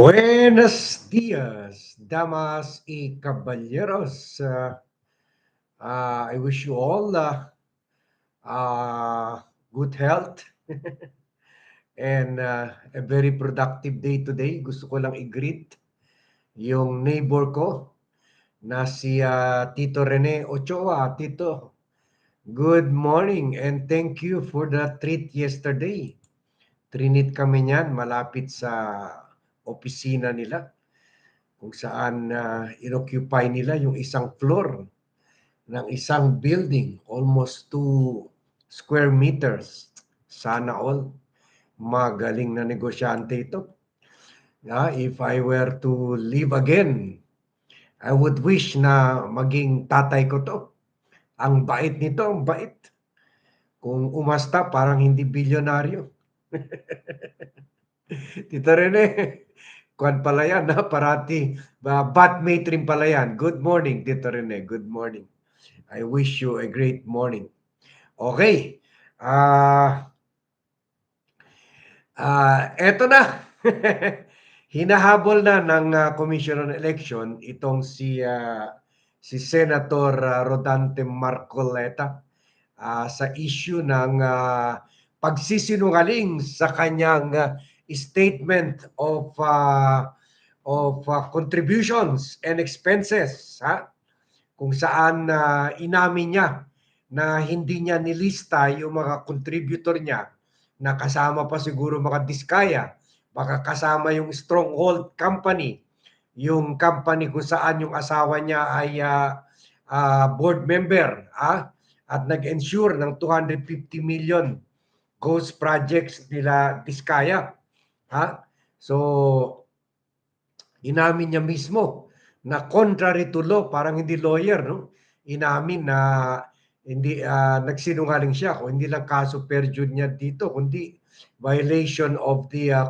Buenos días, damas y caballeros. Uh, uh, I wish you all uh, uh, good health and uh, a very productive day today. Gusto ko lang i-greet yung neighbor ko na si uh, Tito Rene Ochoa. Tito, good morning and thank you for the treat yesterday. Trinit kami niyan malapit sa opisina nila kung saan uh, inoccupy nila yung isang floor ng isang building, almost 2 square meters. Sana all. Magaling na negosyante ito. Uh, if I were to live again, I would wish na maging tatay ko to. Ang bait nito, ang bait. Kung umasta, parang hindi bilyonaryo. Tito Rene, kwan pala yan, ha? parati. Uh, batmate rin pala yan. Good morning, Tito Rene. Good morning. I wish you a great morning. Okay. Ah, uh, uh, eto na. Hinahabol na ng uh, Commission on Election itong si uh, si Senator uh, Rodante Marcoleta uh, sa issue ng uh, pagsisinungaling sa kanyang uh, statement of uh, of uh, contributions and expenses ha? Kung saan uh, inamin niya na hindi niya nilista yung mga contributor niya. Na kasama pa siguro mga diskaya. Baka kasama yung stronghold company. Yung company kung saan yung asawa niya ay uh, uh, board member ah, at nag-ensure ng 250 million ghost projects nila Diskaya Ha? So, inamin niya mismo na contrary to law, parang hindi lawyer, no? Inamin na hindi uh, nagsinungaling siya kung hindi lang kaso perjured niya dito kundi violation of the uh,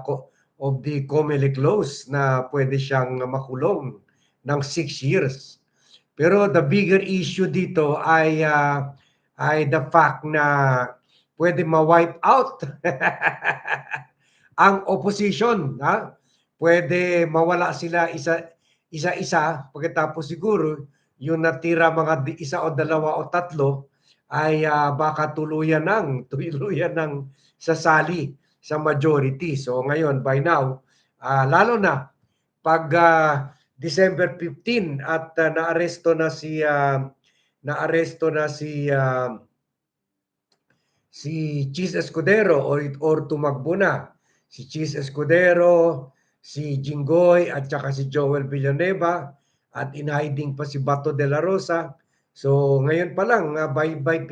of the COMELEC laws na pwede siyang makulong ng 6 years. Pero the bigger issue dito ay uh, ay the fact na pwede ma-wipe out ang opposition, ha? Pwede mawala sila isa isa-isa pagkatapos siguro yung natira mga isa o dalawa o tatlo ay uh, baka tuluyan ng tuluyan ng sasali sa majority. So ngayon by now uh, lalo na pag uh, December 15 at uh, naaresto na si uh, naaresto na si uh, si Cheese Escudero or, or tumakbo na si Cheese Escudero, si Jinggoy at saka si Joel Villanueva at inhiding pa si Bato de la Rosa. So ngayon pa lang uh, by by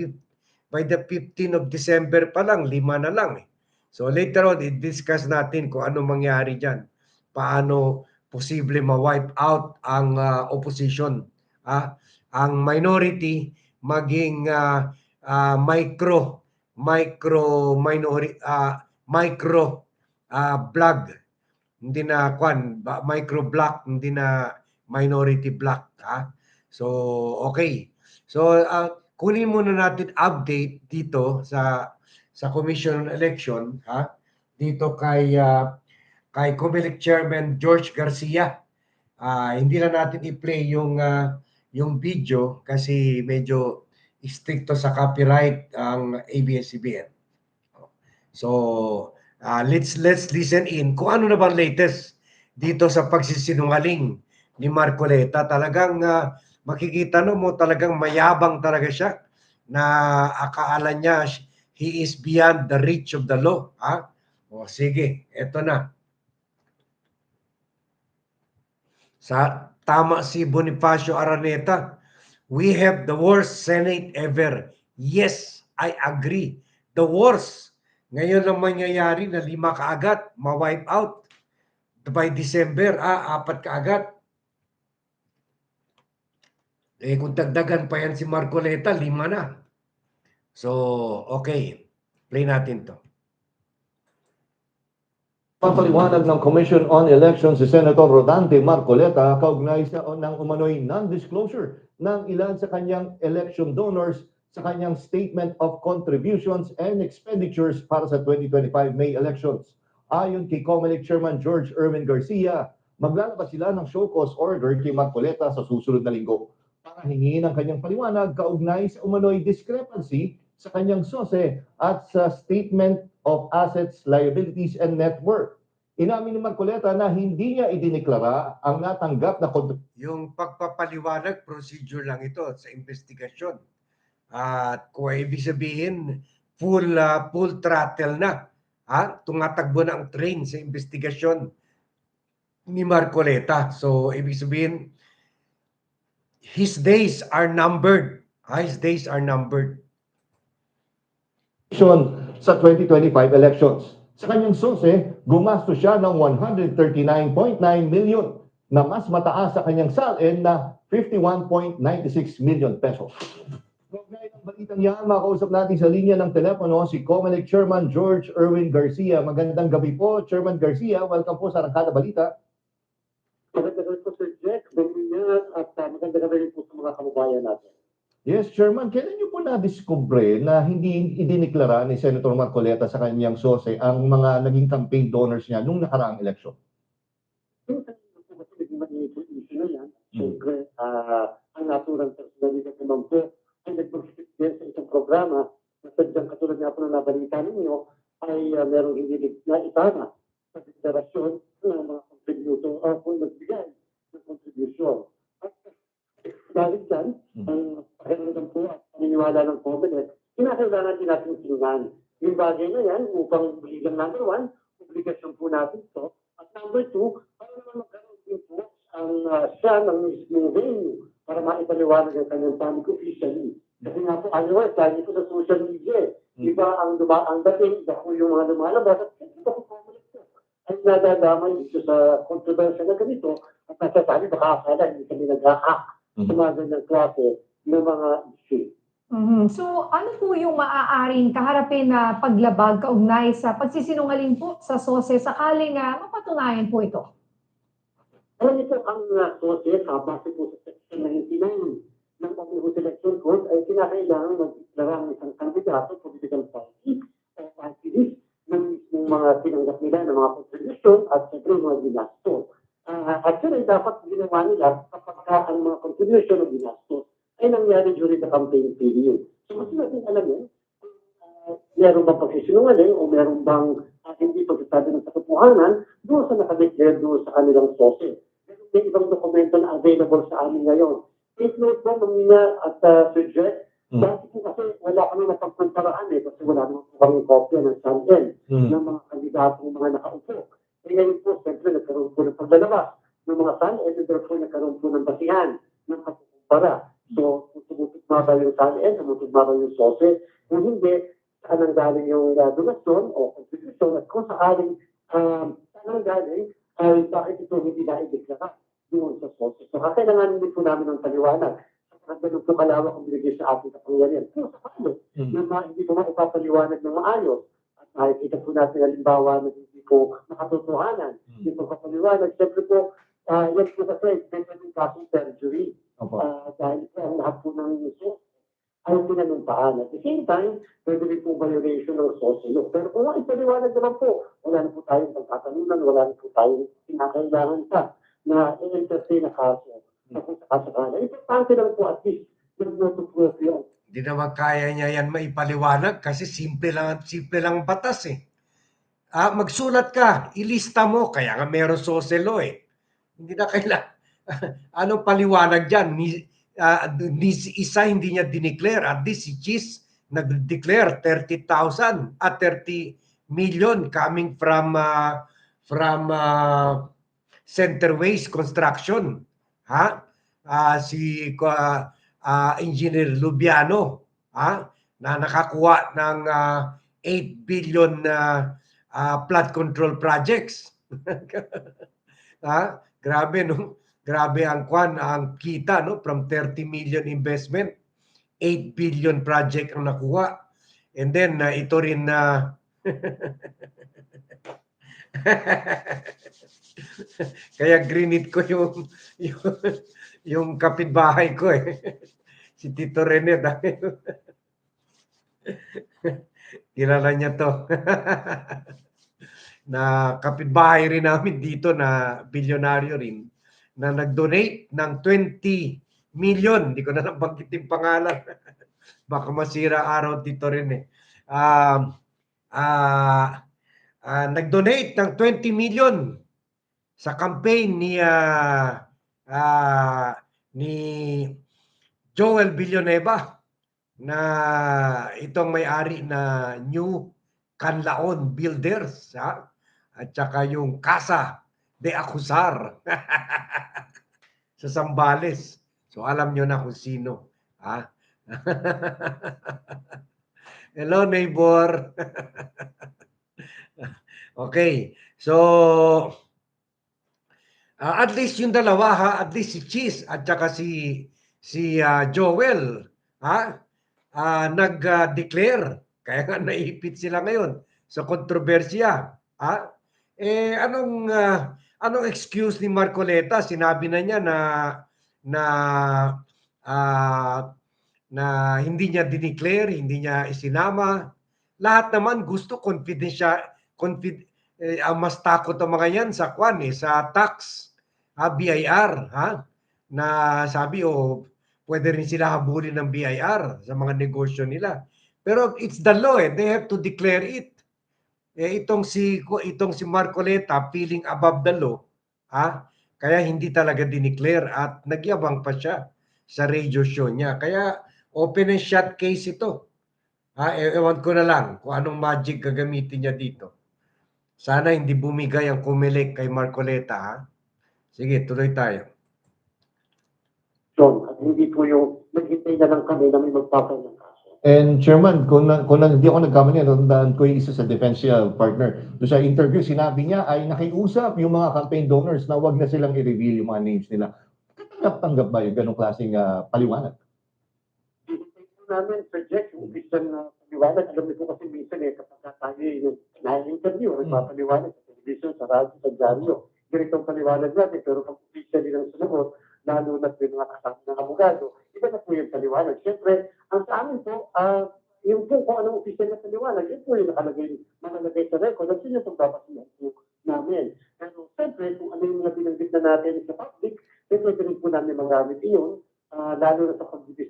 by the 15 of December pa lang lima na lang. Eh. So later on i-discuss natin kung ano mangyari diyan. Paano posible ma-wipe out ang uh, opposition, ah, ang minority maging uh, uh, micro micro minority uh, micro uh, blog, hindi na kwan, micro block, hindi na minority block. Ha? So, okay. So, uh, kunin muna natin update dito sa sa Commission on Election, ha? Dito kay uh, kay Comelec Chairman George Garcia. Uh, hindi na natin i-play yung uh, yung video kasi medyo stricto sa copyright ang ABS-CBN. So, Uh, let's let's listen in kung ano na bang latest dito sa pagsisinungaling ni Marcoleta. Talagang uh, makikita no mo talagang mayabang talaga siya na akaala niya he is beyond the reach of the law. Ha? O sige, eto na. Sa tama si Bonifacio Araneta, we have the worst Senate ever. Yes, I agree. The worst ngayon lang mangyayari na lima kaagad, ma-wipe out. By December, ah, apat kaagad. Eh kung dagdagan pa yan si Marcoleta, lima na. So, okay. Play natin to. Papaliwanag ng Commission on Elections si Senator Rodante Marcoleta kaugnay sa ng umano'y non-disclosure ng ilan sa kanyang election donors sa kanyang Statement of Contributions and Expenditures para sa 2025 May elections. Ayon kay COMELEC Chairman George Erwin Garcia, maglalabas sila ng show cause order kay Marcoleta sa susunod na linggo para hingin ang kanyang paliwanag kaugnay sa umano'y discrepancy sa kanyang sose at sa Statement of Assets, Liabilities, and Net Worth. Inamin ni Marcoleta na hindi niya idineklara ang natanggap na kont- Yung pagpapaliwanag, procedure lang ito sa investigasyon. At kung ibig sabihin, full, ah, full throttle na. Ha? Tumatakbo na ang train sa investigasyon ni Marcoleta. So, ibig sabihin, his days are numbered. His days are numbered. sa 2025 elections. Sa kanyang sose, gumastos siya ng 139.9 million na mas mataas sa kanyang salin na 51.96 million pesos. Kaugnay ng balitang yan, makausap natin sa linya ng telepono si COMELEC Chairman George Erwin Garcia. Magandang gabi po, Chairman Garcia. Welcome po sa Arangkada Balita. Maganda gabi po Sir Jack, Benignan, at uh, maganda gabi rin po sa mga kababayan natin. Yes, Chairman. Kailan niyo po na-discover na hindi idineklara ni Senator Marcoleta sa kanyang sose ang mga naging campaign donors niya nung nakaraang eleksyon? Yung po kasi naging issue na yan, siyempre, ah, ang naturang personalidad naman po sa isang programa na sadyang katulad nga po na nabalita ninyo ay uh, merong hindi na itama sa deklarasyon ng mga contributor o kung nagbigay ng contribution. At dahil dyan, Mm. ang pakiramdam po at paniniwala ng COMELEC, kinakailangan din natin tingnan yung bagay na yan upang bilang number one, obligasyon po natin ito. At number two, para naman magkaroon din po ang uh, siya ng mismong venue para maipaliwanag ang kanyang officially. Kasi nga po, otherwise, dahil po sa social media, Mm. iba ang duma ang dating, iba po yung mga lumalabas, at iba po COMELEC po. Ay nadadamay dito sa kontrobersya na ganito, at nasasabi, baka akala, hindi kami nag-a-act sa mga ganyang klase ng mga issue. Mhm. So ano po yung maaaring kaharapin na paglabag kaugnay sa pagsisinungaling po sa SOSE sakaling uh, mapatunayan po ito? Alam niyo po, ang uh, SOSE, uh, base po sa Section 99 ng Omnibus Election Code, ay kinakailangan magdeklara ng isang kandidato, political party, o party ng mismong mga tinanggap nila ng mga contribution at siyempre mga ginastos. Uh, yun ay dapat ginawa nila kapag ka ang mga contribution o ginastos ay nangyari during the campaign period. So, mas natin alam yun, uh, meron bang pagsisinungaling o meron bang uh, hindi pagsasabi ng katotohanan doon sa nakadeclare doon sa kanilang SOSE. Meron din ibang dokumento na available sa amin ngayon. Take note po, Mamina at uh, Sir Jeff, Mm. dati po kasi wala kami napagpuntaraan eh, kasi wala naman po kami kopya ng SANDEL Mm. ng mga kandidatong mga nakaupo. E ngayon po, siyempre, nagkaroon po ng paglalabas ng mga SANDEL, and therefore nagkaroon po ng basihan ng pagkukumpara. So, kung tumutugma ba yung SANDEL, tumutugma ba yung SOSE, kung hindi, saan ang galing yung uh, donasyon o contribution, at kung sakaling um, saan ang galing, ay bakit ito hindi na-ideklara doon sa SOSE. So, kakailangan din po namin ng paliwanag sa ganun po kalawak ang binigay sa ating kapangyarihan. Pero sa paano? Mm. na ma- hindi ko maipapaliwanag ng maayos. At makikita po natin halimbawa na hindi po nakatotohanan. Mm. Hindi po kapaliwanag. Siyempre po, ah yan po kasi, may ganun kasong. Opo. Ah, dahil po ang lahat po ng iso ay pinanumpaan. At the same time, pwede rin po violation ng social law. Pero kung ipaliwanag naman po, wala na po tayong pagkatanunan, wala na po tayong kinakailangan pa na i-entertain na kaso kung sakasakala. Importante lang po at least, po yun. Hindi naman kaya niya yan maipaliwanag kasi simple lang, simple lang ang batas eh. Ah, magsulat ka, ilista mo, kaya nga meron soselo eh. Hindi na kailangan. Anong paliwanag dyan? Ni, ah, ni isa hindi niya dineclare. At least si Cheese nag-declare 30,000 at 30 million coming from ah, from ah, Centerways Construction. Ha? Ah, si ah, ah, Engineer Lubiano ha? na nakakuha ng ah, 8 billion na ah, flood control projects. ha? Grabe no. Grabe ang kwan, ang kita no from 30 million investment, 8 billion project ang nakuha. And then ah, ito rin na Kaya grinit ko yung yung, yung kapitbahay ko eh. Si Tito Rene dahil kilala niya to. na kapitbahay rin namin dito na bilyonaryo rin na nag-donate ng 20 million. Hindi ko na nabanggit yung pangalan. Baka masira araw dito rin eh. Um, ah, ah, nag-donate ng 20 million sa campaign ni ah, ah, ni Joel Villanueva na itong may-ari na New Canlaon Builders ha? at saka yung Casa de Acusar sa Sambales. So alam nyo na kung sino. Ha? Hello neighbor. okay. So ah, at least yung dalawa ha, at least si Cheese at saka si si ah, Joel ha ah, nag-declare kaya nga naipit sila ngayon sa kontrobersya ha eh anong ah, anong excuse ni Marcoleta sinabi na niya na na ah, na hindi niya dineclare, hindi niya isinama. Lahat naman gusto confidential confid eh, ang mas takot ang mga yan sa kwan eh, sa tax ah, BIR ha na sabi oh pwede rin sila habulin ng BIR sa mga negosyo nila. Pero it's the law eh. They have to declare it. Eh, itong si itong si Marcoleta feeling above the law, ha? Kaya hindi talaga dineclare at nagyabang pa siya sa radio show niya. Kaya open and shut case ito. Ha, e- ewan ko na lang kung anong magic gagamitin niya dito. Sana hindi bumigay ang kumilik kay Marcoleta, ha? Sige, tuloy tayo. John, at hindi po yung naghintay na lang kami na may magpapay ng kaso. And Chairman, kung, na, kung na, hindi ako nagkamali, natandaan ko yung isa sa defense uh, partner. Doon sa interview, sinabi niya ay nakiusap yung mga campaign donors na wag na silang i-reveal yung mga names nila. Katanggap-tanggap ba yung ganong klaseng ah, paliwanag? Po namin, Jack, yung official na paliwanag. Alam niyo po kasi minsan eh, kapag tayo yung na-interview, nagpapaliwanag sa television, sa radyo, sa dyaryo. Ganitong paliwanag natin, pero pag official nilang sumagot, lalo na po yung mga kasama ng abogado, iba na po yung paliwanag. Siyempre, ang sa amin po, ah, yung po kung anong official na paliwanag, yun po yung nakalagay, nakalagay sa record, at yun yung pagpapasinan po namin. Pero siyempre, kung ano yung mga binanggit na natin sa public, pwede rin po namin magamit iyon, ah, lalo na sa pag-dispose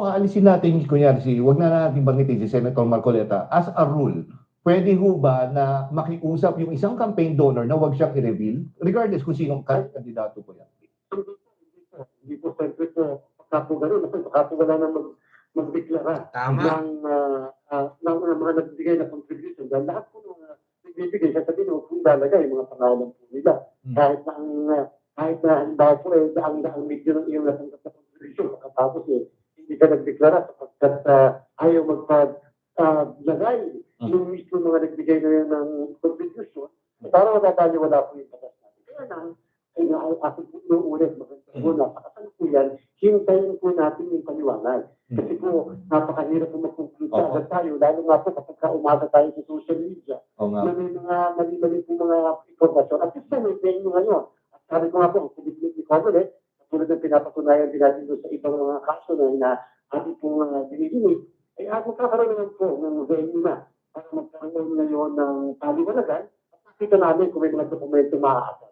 kung aalisin natin, kunyari, si, wag na natin banggitin si Senator Marcoleta, as a rule, pwede ho ba na makiusap yung isang campaign donor na wag siyang i-reveal, regardless kung sinong kahit kandidato po yan? Hindi po, hindi po, hindi po, siyempre po, pagka po gano'n, ako, pagka po wala nang mag, magdeklara Tama. ng, ah, ah, ng mga, mga nagbigay na contribution, dahil lahat po ng mga nagbibigay, sasabihin mo, kung lalagay yung mga pangalan po nila. Hmm. Kahit na ang, ah, kahit na halimbawa po, eh, daang daang medyo ng iyong natanggap na contribution, pagkatapos eh, hindi ka nagdeklara sapagkat ah, ayaw magpag ah, lagay Hmm. yung mismo mga nagbigay na yan ng contribution, para matatali wala po yung batas natin. Kaya na, ay na ako po inuulit, maganda po na, sa kasalukuyan, hintayin po natin yung paliwanag. Kasi po, napakahirap po Oo. agad tayo, lalo nga po kapag ka umaga tayo sa social media, O nga. na may mga mali-mali po mga impormasyon. At least may venue ngayon. At sabi ko nga po, ang commitment ni Comelec, tulad ng pinapatunayan din natin sa ibang mga kaso na na ating pong uh, dinidinig, ay uh, magkakaroon naman po ng venue na para magkaroon ngayon ng paliwanagan at nakita namin kung may mga dokumento maa-attach.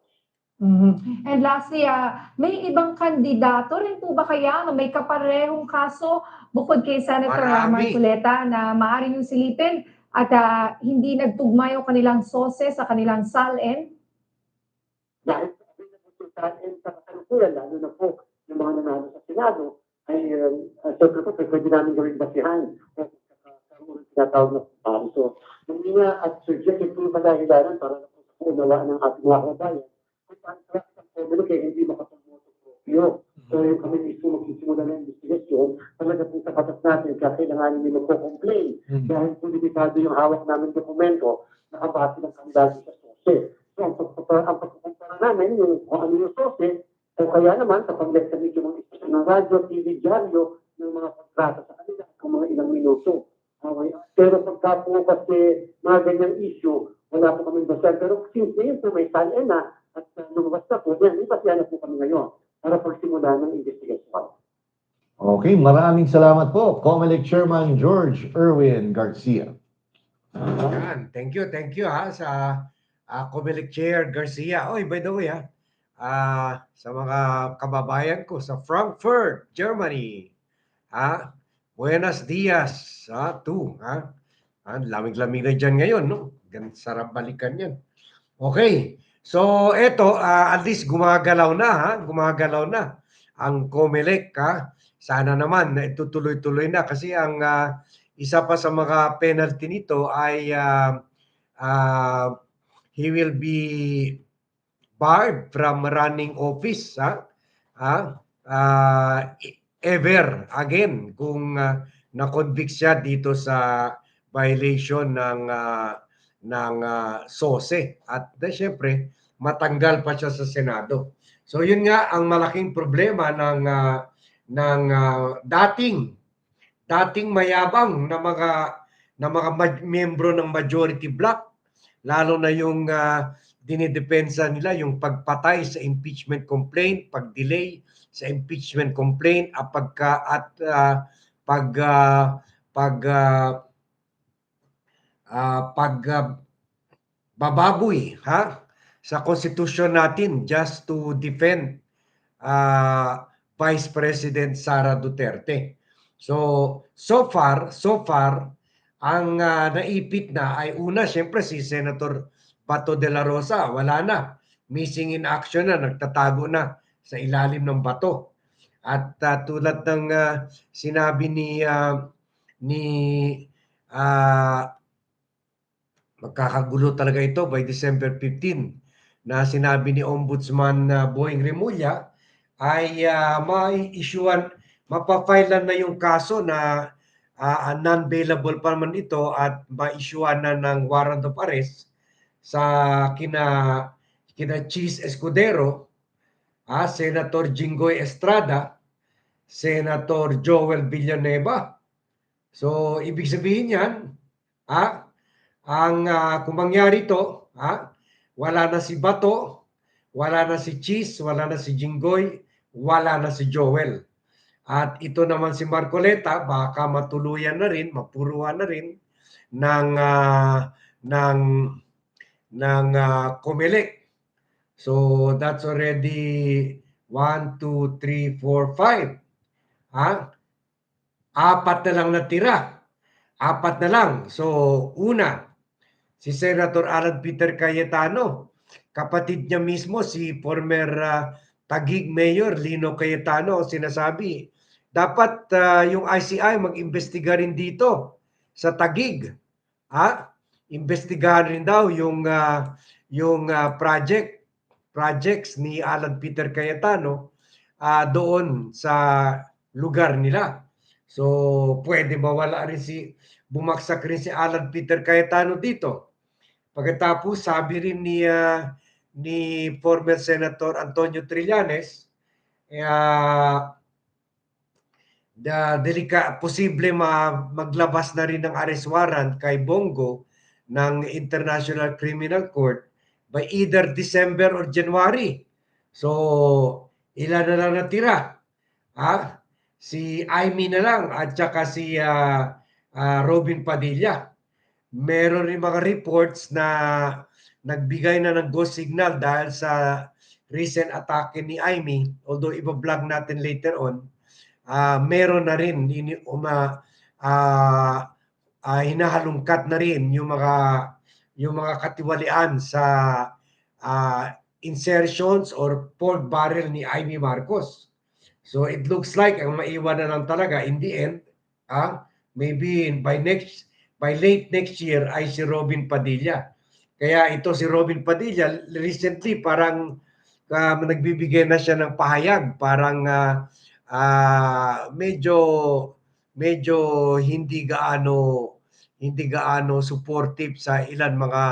Mhm. And lastly, ah, may ibang kandidato rin po ba kaya na may kaparehong kaso bukod kay Senator Marami. Marcoleta na maaari yung silipin at ah, hindi nagtugma yung kanilang sose sa kanilang SALN? Dahil sa po atin sa kasalukuyan, lalo na po yung mga nanalo sa Senado, ay um, uh, siyempre po, pwede namin gawing basihan o karoon tinatawag na pari. So, hindi nga at Jeff, ito yung kadahilanan para na po sa unawaan ng ating mga kabayan. Kung paano sa isang formula kaya hindi makapagmoto proprio. So, yung kami mismo magsisimula ng investigasyon, talaga po sa batas natin, kaya kailangan hindi magpo-complain dahil po limitado yung hawak namin dokumento nakabase ng kandidato sa sose. So, ang pagkukumpara namin yung kung ano yung sose, o kaya naman kapag nagsamit yung mga istasyon ng radyo, TV, dyaryo, ng mga kontrata sa kanila kung mga ilang minuto. Okay. Pero pagka po kasi mga ganyang issue, wala po kami basa. Pero since ngayon po may salin na at uh, lumabas na po, yan, ipasya na po kami ngayon para pagsimula ng investigation. Okay, maraming salamat po, Comelec Chairman George Erwin Garcia. Yan. Thank you, thank you ha sa uh, Comelec Chair Garcia. Oy, by the way ha, ah, sa mga kababayan ko sa Frankfurt, Germany. Ha? Buenos dias, ha, tu, ha? Ah, lamig-lamig na dyan ngayon, no? Gan sarap balikan yan. Okay. So, eto, ah, at least gumagalaw na, ha? Gumagalaw na ang Comelec, ha? Sana naman na itutuloy-tuloy na kasi ang ah, isa pa sa mga penalty nito ay ah, ah, he will be barred from running office ha? Ha? E- ever again kung ah, na-convict siya dito sa violation ng ah, ng ah, SOSE. At na syempre matanggal pa siya sa Senado. So yun nga ang malaking problema ng ah, ng ah, dating dating mayabang na mga na mga miyembro ng majority bloc lalo na yung ah, dinidepensa nila yung pagpatay sa impeachment complaint, pag-delay sa impeachment complaint at pagka at ah, pag ah, pag ah, ah, pag ah, bababoy ha sa konstitusyon natin just to defend ah, Vice President Sara Duterte. So, so far, so far, ang ah, naipit na ay una, siyempre si Senator Bato de la Rosa, wala na. Missing in action na, nagtatago na sa ilalim ng bato. At ah, tulad ng ah, sinabi ni ah, ni ah, magkakagulo talaga ito by December 15 na sinabi ni Ombudsman na Boying Remulla ay uh, mai-issuean, mapafailan na yung kaso na ah, non-bailable pa naman ito at ma-issuean na ng warrant of arrest sa kina kina Cheese Escudero, ah, Senator Jinggoy Estrada, Senator Joel Villanueva. So, ibig sabihin yan, ah, ang ah, kung mangyari to, ah, wala na si Bato, wala na si Cheese, wala na si Jinggoy, wala na si Joel. At ito naman si Marcoleta, baka matuluyan na rin, mapuruan na rin ng ah, ng ng ah, Comelec. So that's already 1 2 3 4 5. Ha? Apat na lang natira. Apat na lang. So una, si Senator Alan Peter Cayetano, kapatid niya mismo si former ah, Tagig Mayor Lino Cayetano sinasabi, dapat ah, yung ICI mag-imbestiga rin dito sa Tagig. Ha? Imbestigahan rin daw yung ah, yung ah, project projects ni Alan Peter Cayetano ah, doon sa lugar nila. So, pwede mawala rin si bumagsak rin si Alan Peter Cayetano dito. Pagkatapos, sabi rin ni ah, ni former Senator Antonio Trillanes, uh, the delika posible ma, maglabas na rin ng arrest warrant kay Bongo ng International Criminal Court by either December or January. So, ilan na lang natira? Ha? Si Amy na lang at saka si ah, ah, Robin Padilla. Meron rin mga reports na nagbigay na ng go signal dahil sa recent atake ni Amy, although iba-vlog natin later on, ah meron na rin ini, uma, ah, ah, hinahalungkat na rin yung mga yung mga katiwalian sa ah, insertions or pork barrel ni Amy Marcos. So it looks like ang maiwan na lang talaga in the end, ah, maybe by next by late next year ay si Robin Padilla. Kaya ito si Robin Padilla recently parang ah, nagbibigay na siya ng pahayag, parang ah, ah, medyo medyo hindi gaano hindi gaano supportive sa ilan mga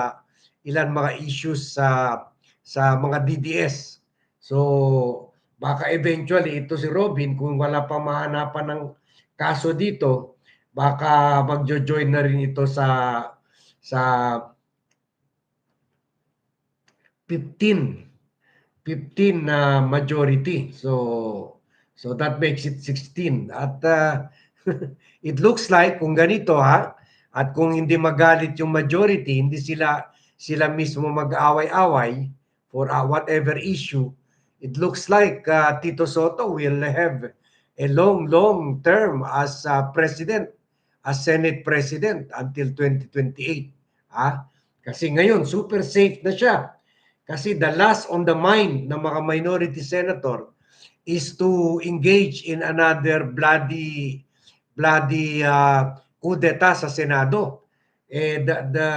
ilan mga issues sa sa mga DDS. So baka eventually ito si Robin kung wala pa mahanapan ng kaso dito, baka magjo-join na rin ito sa sa 15 15 na majority. So so that makes it 16. At uh, it looks like kung ganito ha, At kung hindi magalit yung majority, hindi sila sila mismo mag-away-away for uh, whatever issue, it looks like uh, Tito Soto will have a long, long term as uh, president, as Senate president until 2028. Ah? Kasi ngayon, super safe na siya. Kasi the last on the mind ng mga minority senator is to engage in another bloody bloody uh, kudeta sa Senado. Eh, the, the,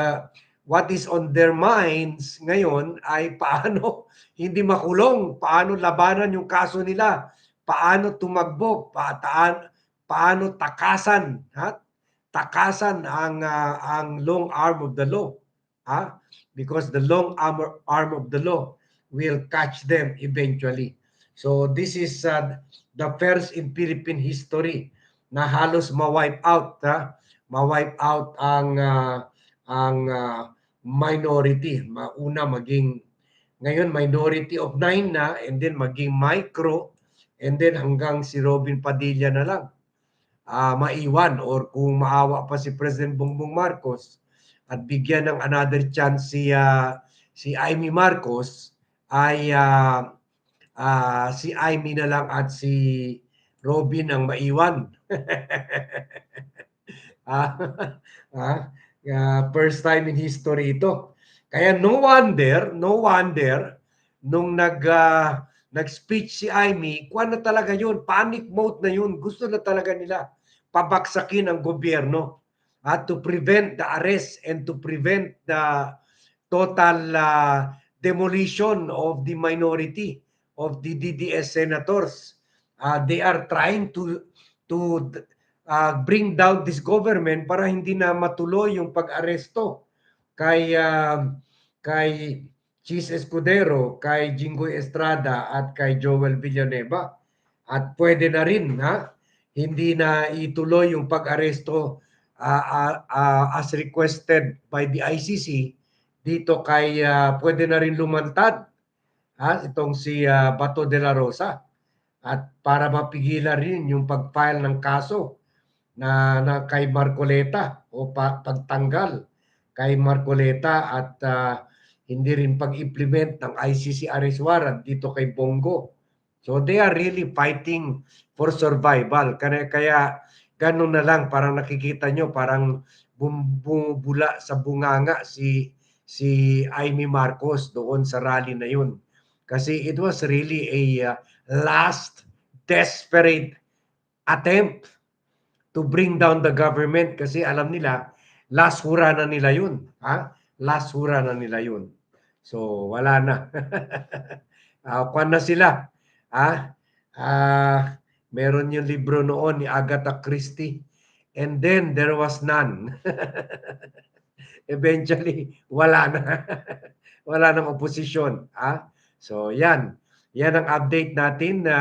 what is on their minds ngayon ay paano hindi makulong, paano labanan yung kaso nila, paano tumagbog, pataan, paano takasan, ha? takasan ang ah, ang long arm of the law. Ha? Because the long arm, arm of the law will catch them eventually. So this is uh, the first in Philippine history na halos ma-wipe out, ha? ma-wipe out ang ah, ang ah, minority. Mauna maging ngayon minority of nine na and then maging micro and then hanggang si Robin Padilla na lang ah, maiwan or kung maawa pa si President Bongbong Marcos at bigyan ng another chance si ah, si Amy Marcos ay ah, ah, si Amy na lang at si Robin ang maiwan. ah, ah, ah, first time in history ito. Kaya no wonder, no wonder nung nag ah, nag-speech si Amy, kuan na talaga yun, panic mode na yun. Gusto na talaga nila pabaksakin ang gobyerno at to prevent the arrest and to prevent the total ah, demolition of the minority of the DDS senators. Ah, they are trying to to ah, bring down this government para hindi na matuloy yung pag-aresto kay ah, kay Chis Escudero, kay Jinggoy Estrada at kay Joel Villanueva. At pwede na rin ha, hindi na ituloy yung pag-aresto ah, ah, ah, as requested by the ICC dito kay ah, pwede na rin lumantad ha, itong si ah, Bato de la Rosa at para mapigilan rin yung pag-file ng kaso na, na kay Marcoleta o pa, pagtanggal kay Marcoleta at ah, hindi rin pag-implement ng ICC arrest warrant dito kay Bongo. So they are really fighting for survival. Kaya, kaya ganun na lang parang nakikita nyo parang bum- bumubula sa bunganga si si Amy Marcos doon sa rally na yun. Kasi it was really a uh, last desperate attempt to bring down the government kasi alam nila last hura na nila yun. Ha? Last hura na nila yun. So wala na. uh, kwan na sila. Ha? Ah, meron yung libro noon ni Agatha Christie. And then there was none. Eventually, wala na. wala nang opposition. Ah? So yan. Yan ang update natin na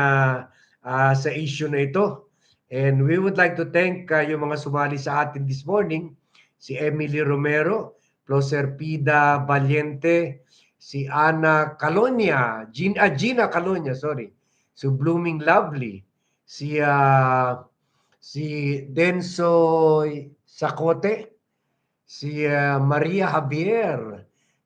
ah, sa issue na ito. And we would like to thank ah, yung mga sumali sa atin this morning. Si Emily Romero, Ploser Pida Valiente, si Ana Calonia, Gina, ah, Gina Calonia, sorry. Si Blooming Lovely, si ah, si Denso Sacote, si ah, Maria Javier,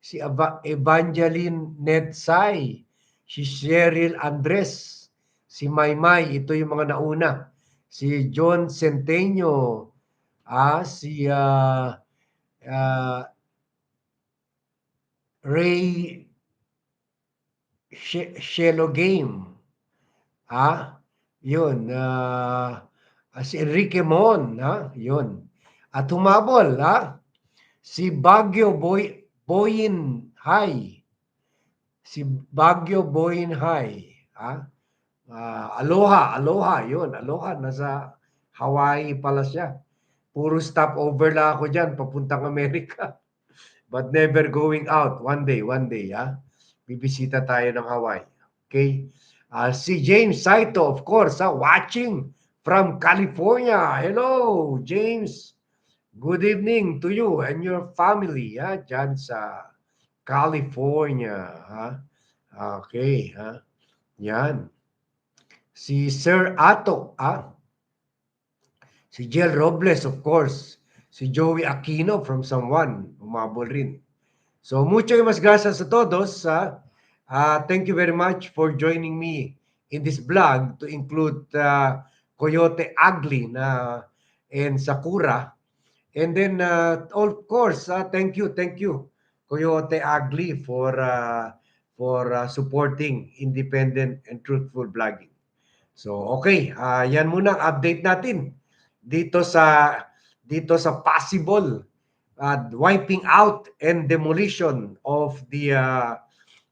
si Eva- Evangeline Nedsay, si Cheryl Andres, si Maymay, ito yung mga nauna. Si John Centeño, ah, si ah, ah, Ray She- Shelo Game. Ha? Yun. ah, ah, si Enrique Mon. Ha? Yun. At humabol. Ha? Si Baguio Boy, Boyin High. Si Baguio Boyin High. Ha? Ah, aloha. Aloha. Yun. Aloha. Nasa Hawaii pala siya. Puro stopover lang ako dyan. Papuntang Amerika. But never going out. One day, one day, ha? Bibisita tayo ng Hawaii. Okay? Ah, si James Saito, of course, ha? watching from California. Hello, James. Good evening to you and your family, ha? Diyan sa California, ha? Okay, ha? Yan. Si Sir Ato, ha? Si Jill Robles, of course. si Joey Aquino from Juan, umabol rin. So, mucho mas gracias a todos. ah. Ah, thank you very much for joining me in this vlog to include ah, Coyote Ugly na and Sakura. And then, uh, of course, uh, thank you, thank you, Coyote Ugly for uh, for uh, supporting independent and truthful blogging. So, okay, ah, yan muna update natin dito sa dito sa possible uh, wiping out and demolition of the uh,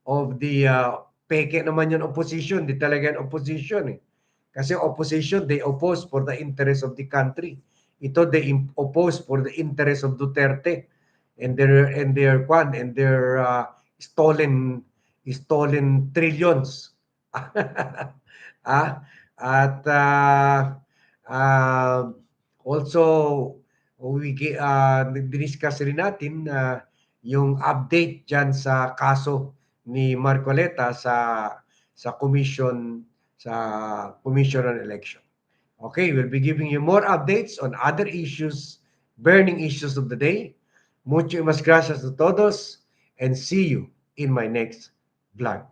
of the uh, peke naman yung opposition, di talaga yung opposition eh. Kasi opposition, they oppose for the interest of the country. Ito, they oppose for the interest of Duterte and their and their kwan and their uh, stolen stolen trillions. ah, at uh, uh, also we uh, discuss rin natin na yung update diyan sa kaso ni Marcoleta sa sa commission sa commission on election. Okay, we'll be giving you more updates on other issues, burning issues of the day. Mucho mas gracias a todos and see you in my next vlog.